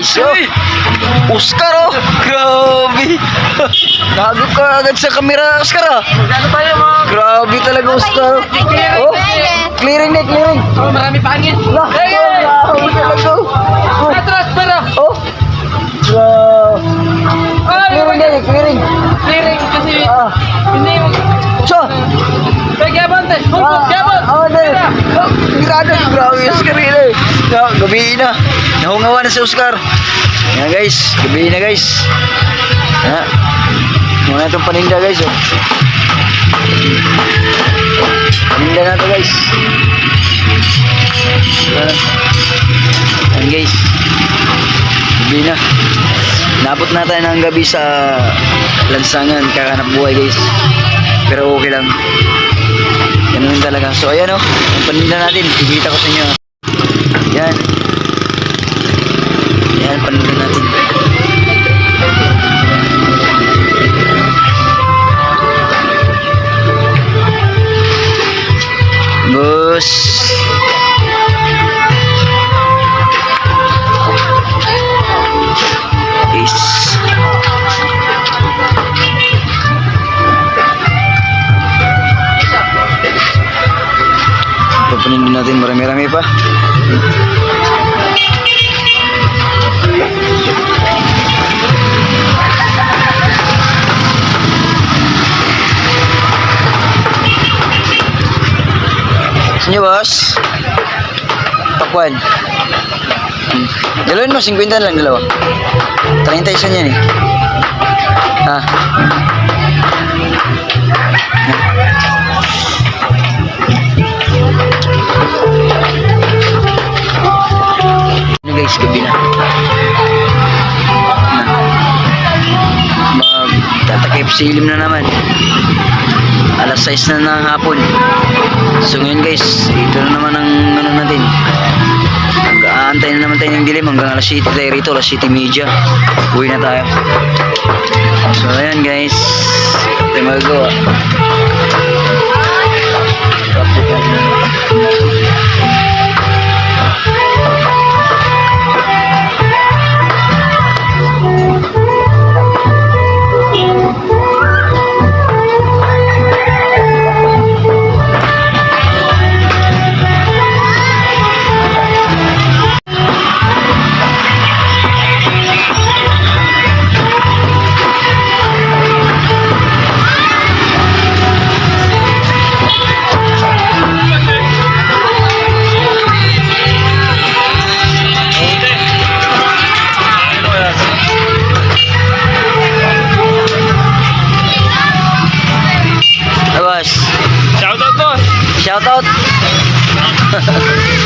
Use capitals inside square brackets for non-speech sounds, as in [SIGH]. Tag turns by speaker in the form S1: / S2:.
S1: So, Oscar oh! Grabe! Nagip ka agad sa kamera, Oscar ah!
S2: Magkano tayo mga...
S1: Grabe talaga, Oscar! Oh, clearing na, clearing!
S2: Oh, marami pa hangin.
S1: Lah,
S2: Hey,
S1: grabe talaga! Oh,
S2: Atras, pero.
S1: oh! Grabe!
S2: Ay,
S1: Clearing na, clearing!
S2: clearing kasi
S1: Ah,
S2: hindi yung...
S1: so!
S2: Hey, Gabon, te. Hulkot, Gabon.
S1: Ah. Oh, Grabe, grabe yung Oscar yun eh. Na, gabi na. Nahungawa na si Oscar. Yan guys, gabi na guys. Ha? Muna itong paninda guys. Oh. Paninda na ito guys. Yan. Yan guys. Gabi na. Nabot na tayo ng gabi sa lansangan, kakanap buhay guys. Pero okay lang. Ganun talaga. So ayan oh, ang paninda natin, kikita ko sa inyo. Yan. Yan, paninda natin. Boss. Is. Papanin din natin marami-rami pa. Sino boss? Pakwan. Hmm. Dalawin mo, 50 lang dalawa. 30 isa niyan eh. Ha? Ano guys, gabi na. Silim na naman. Alas 6 na ng hapon. So ngayon guys, ito na naman ang ano natin. Nag-aantay na naman tayo ng dilim hanggang alas 7 tayo rito, alas 7 media. Uwi na tayo. So ayan guys, ito magagawa. Ah, [LAUGHS]